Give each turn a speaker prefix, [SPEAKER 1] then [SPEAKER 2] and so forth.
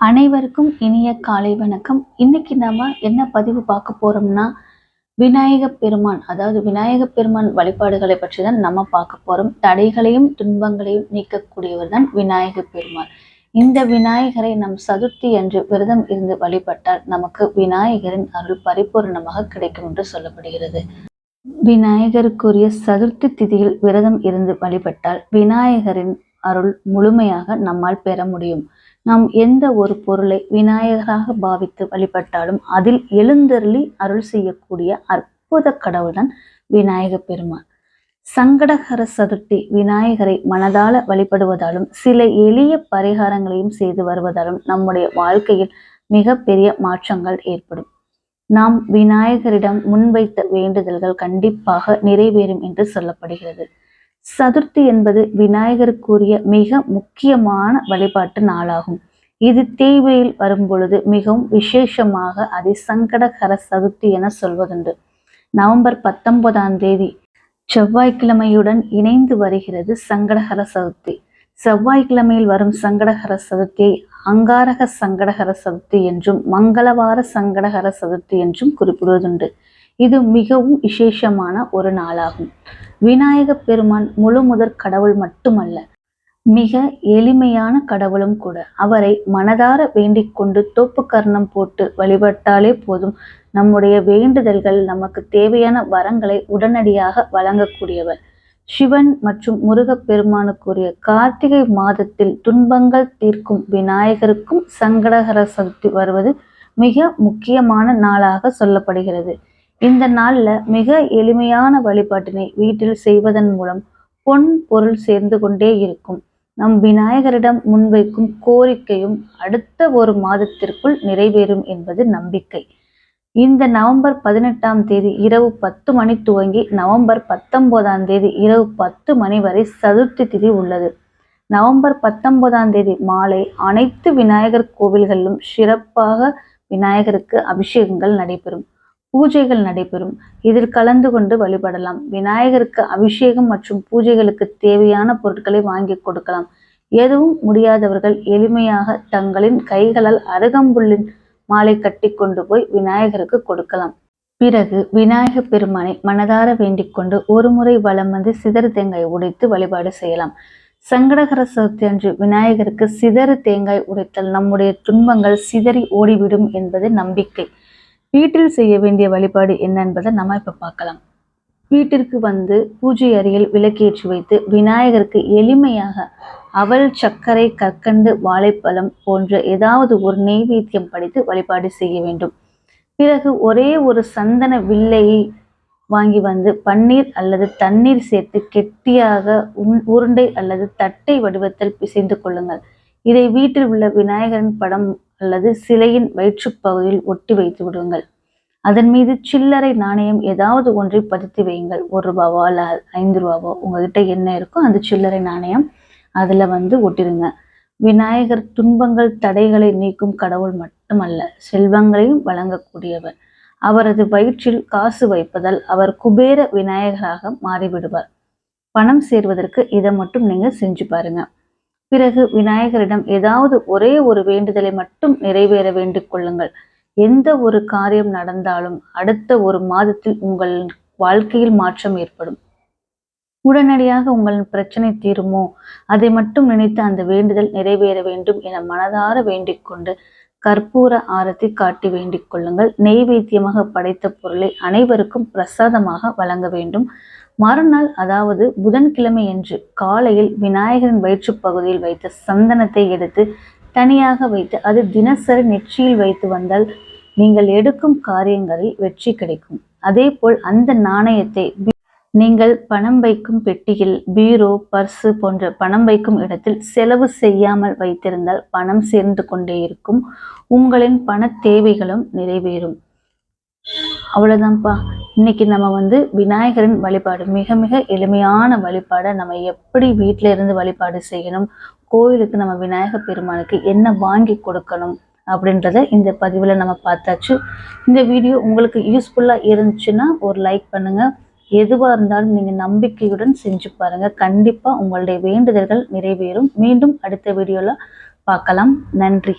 [SPEAKER 1] அனைவருக்கும் இனிய காலை வணக்கம். இன்னைக்கு நாம என்ன பதிவு பார்க்க போறோம்னா விநாயக பெருமான் அதாவது விநாயக பெருமான் வழிபாடுகளை பற்றி தான் நம்ம பார்க்க போறோம். தடைகளையும் துன்பங்களையும் நீக்கக்கூடியவர் தான் விநாயக பெருமான். இந்த விநாயகரை நம் சதுர்த்தி என்று விரதம் இருந்து வழிபட்டால் நமக்கு விநாயகரின் அருள் பரிபூர்ணமாக கிடைக்கும் என்று சொல்லப்படுகிறது. விநாயகருக்குரிய சதுர்த்தி திதியில் விரதம் இருந்து வழிபட்டால் விநாயகரின் அருள் முழுமையாக நம்மால் பெற முடியும். நாம் எந்த ஒரு பொருளை விநாயகராக பாவித்து வழிபட்டாலும் அதில் எழுந்தருளி அருள் செய்யக்கூடிய அற்புத கடவுள்தான் விநாயக பெருமான். சங்கடகர சதுர்த்தி விநாயகரை மனதால வழிபடுவதாலும் சில எளிய பரிகாரங்களையும் செய்து வருவதாலும் நம்முடைய வாழ்க்கையில் மிகப்பெரிய மாற்றங்கள் ஏற்படும். நாம் விநாயகரிடம் முன்வைத்த வேண்டுதல்கள் கண்டிப்பாக நிறைவேறும் என்று சொல்லப்படுகிறது. சதுர்த்தி என்பது விநாயகருக்குரிய மிக முக்கியமான வழிபாட்டு நாளாகும். இது தேவையில் வரும் பொழுது மிகவும் விசேஷமாக அதை சங்கடகர சதுர்த்தி என சொல்வதுண்டு. நவம்பர் பத்தொன்பதாம் தேதி செவ்வாய்க்கிழமையுடன் இணைந்து வருகிறது சங்கடகர சதுர்த்தி. செவ்வாய்க்கிழமையில் வரும் சங்கடகர சதுர்த்தியை அங்காரக சங்கடகர சதுர்த்தி என்றும் மங்களவார சங்கடகர சதுர்த்தி என்றும் குறிப்பிடுவதுண்டு. இது மிகவும் விசேஷமான ஒரு நாளாகும். விநாயக பெருமான் முழு முதற் கடவுள் மட்டுமல்ல மிக எளிமையான கடவுளும் கூட. அவரை மனதார வேண்டிக் கொண்டு தோப்பு கர்ணம் போட்டு வழிபட்டாலே போதும். நம்முடைய வேண்டுதல்கள் நமக்கு தேவையான வரங்களை உடனடியாக வழங்கக்கூடியவர். சிவன் மற்றும் முருகப்பெருமானுக்குரிய கார்த்திகை மாதத்தில் துன்பங்கள் தீர்க்கும் விநாயகருக்கும் சங்கடகர சக்தி வருவது மிக முக்கியமான நாளாக சொல்லப்படுகிறது. இந்த நாளில் மிக எளிமையான வழிபாட்டினை வீட்டில் செய்வதன் மூலம் பொன் பொருள் சேர்ந்து கொண்டே இருக்கும். நம் விநாயகரிடம் முன்வைக்கும் கோரிக்கையும் அடுத்த ஒரு மாதத்திற்குள் நிறைவேறும் என்பது நம்பிக்கை. இந்த நவம்பர் பதினெட்டாம் தேதி இரவு பத்து மணி துவங்கி நவம்பர் பத்தொன்பதாம் தேதி இரவு பத்து மணி வரை சதுர்த்தி திதி உள்ளது. நவம்பர் பத்தொன்பதாம் தேதி மாலை அனைத்து விநாயகர் கோவில்களிலும் சிறப்பாக விநாயகருக்கு அபிஷேகங்கள் நடைபெறும். பூஜைகள் நடைபெறும். இதில் கலந்து கொண்டு வழிபடலாம். விநாயகருக்கு அபிஷேகம் மற்றும் பூஜைகளுக்கு தேவையான பொருட்களை வாங்கி கொடுக்கலாம். எதுவும் முடியாதவர்கள் எளிமையாக தங்களின் கைகளால் அருகம்புல்லின் மாலை கட்டி கொண்டு போய் விநாயகருக்கு கொடுக்கலாம். பிறகு விநாயகர் பெருமானை மனதார வேண்டிக் கொண்டு ஒரு முறை வலம் வந்து சிதறு தேங்காய் உடைத்து வழிபாடு செய்யலாம். சங்கடகர சதுர்த்தி அன்று விநாயகருக்கு சிதறு தேங்காய் உடைத்தல் நம்முடைய துன்பங்கள் சிதறி ஓடிவிடும் என்பது நம்பிக்கை. வீட்டில் செய்ய வேண்டிய வழிபாடு என்ன என்பதை நம்ம இப்போ பார்க்கலாம். வீட்டிற்கு வந்து பூஜை அறையில் விளக்கேற்றி வைத்து விநாயகருக்கு எளிமையாக அவள் சர்க்கரை கற்கண்டு வாழைப்பழம் போன்ற ஏதாவது ஒரு நெய்வேத்தியம் படித்து வழிபாடு செய்ய வேண்டும். பிறகு ஒரே ஒரு சந்தன வில்லையை வாங்கி வந்து பன்னீர் அல்லது தண்ணீர் சேர்த்து கெட்டியாக உருண்டை அல்லது தட்டை வடிவத்தில் பிசைந்து கொள்ளுங்கள். இதை வீட்டில் உள்ள விநாயகரின் படம் அல்லது சிலையின் வயிற்றுப்பகுதியில் ஒட்டி வைத்து விடுங்கள். அதன் மீது சில்லறை நாணயம் ஏதாவது ஒன்றை பதித்து வையுங்கள். ஒரு ரூபாவோ அல்ல ஐந்து ரூபாவோ. உங்ககிட்ட என்ன இருக்கோ அந்த சில்லறை நாணயம் அதில் வந்து ஒட்டிடுங்க விநாயகர் துன்பங்கள் தடைகளை நீக்கும் கடவுள் மட்டுமல்ல செல்வங்களையும் வழங்கக்கூடியவர். அவரது வயிற்றில் காசு வைப்பதால் அவர் குபேர விநாயகராக மாறிவிடுவார். பணம் சேர்வதற்கு இதை மட்டும் நீங்கள் செஞ்சு பாருங்கள் பிறகு விநாயகரிடம் ஏதாவது ஒரே ஒரு வேண்டுதலை மட்டும் நிறைவேற வேண்டிக் கொள்ளுங்கள். எந்த ஒரு காரியம் நடந்தாலும் அடுத்த ஒரு மாதத்தில் உங்கள் வாழ்க்கையில் மாற்றம் ஏற்படும். உடனடியாக உங்களின் பிரச்சனை தீருமோ? அதை மட்டும் நினைத்து அந்த வேண்டுதல் நிறைவேற வேண்டும் என மனதார வேண்டிக் கொண்டு கற்பூர ஆரத்தி காட்டி வேண்டிக் கொள்ளுங்கள். நெய்வேத்தியமாக படைத்த பொருளை அனைவருக்கும் பிரசாதமாக வழங்க வேண்டும். மறுநாள் அதாவது புதன்கிழமை என்று காலையில் விநாயகரின் வயிற்று பகுதியில் வைத்த சந்தனத்தை எடுத்து தனியாக வைத்து அது தினசரி நெற்றியில் வைத்து வந்தால் நீங்கள் எடுக்கும் காரியங்களில் வெற்றி கிடைக்கும். அதே போல் அந்த நாணயத்தை நீங்கள் பணம் வைக்கும் பெட்டியில் பீரோ பர்ஸ் போன்ற பணம் வைக்கும் இடத்தில் செலவு செய்யாமல் வைத்திருந்தால் பணம் சேர்ந்து கொண்டே இருக்கும். உங்களின் பண தேவைகளும் நிறைவேறும். அவ்வளோதான்ப்பா இன்னைக்கு நம்ம வந்து விநாயகரின் வழிபாடு மிக மிக எளிமையான வழிபாடை நம்ம எப்படி வீட்டில இருந்து வழிபாடு செய்யணும் கோயிலுக்கு நம்ம விநாயகர் பெருமானுக்கு என்ன வாங்கி கொடுக்கணும் அப்படின்றத இந்த பதிவில் நம்ம பார்த்தாச்சு. இந்த வீடியோ உங்களுக்கு யூஸ்ஃபுல்லாக இருந்துச்சுன்னா ஒரு லைக் பண்ணுங்கள் எதுவாக இருந்தாலும் நீங்கள் நம்பிக்கையுடன் செஞ்சு பாருங்கள் கண்டிப்பாக உங்களுடைய வேண்டுதல்கள் நிறைவேறும். மீண்டும் அடுத்த வீடியோவில் பார்க்கலாம். நன்றி.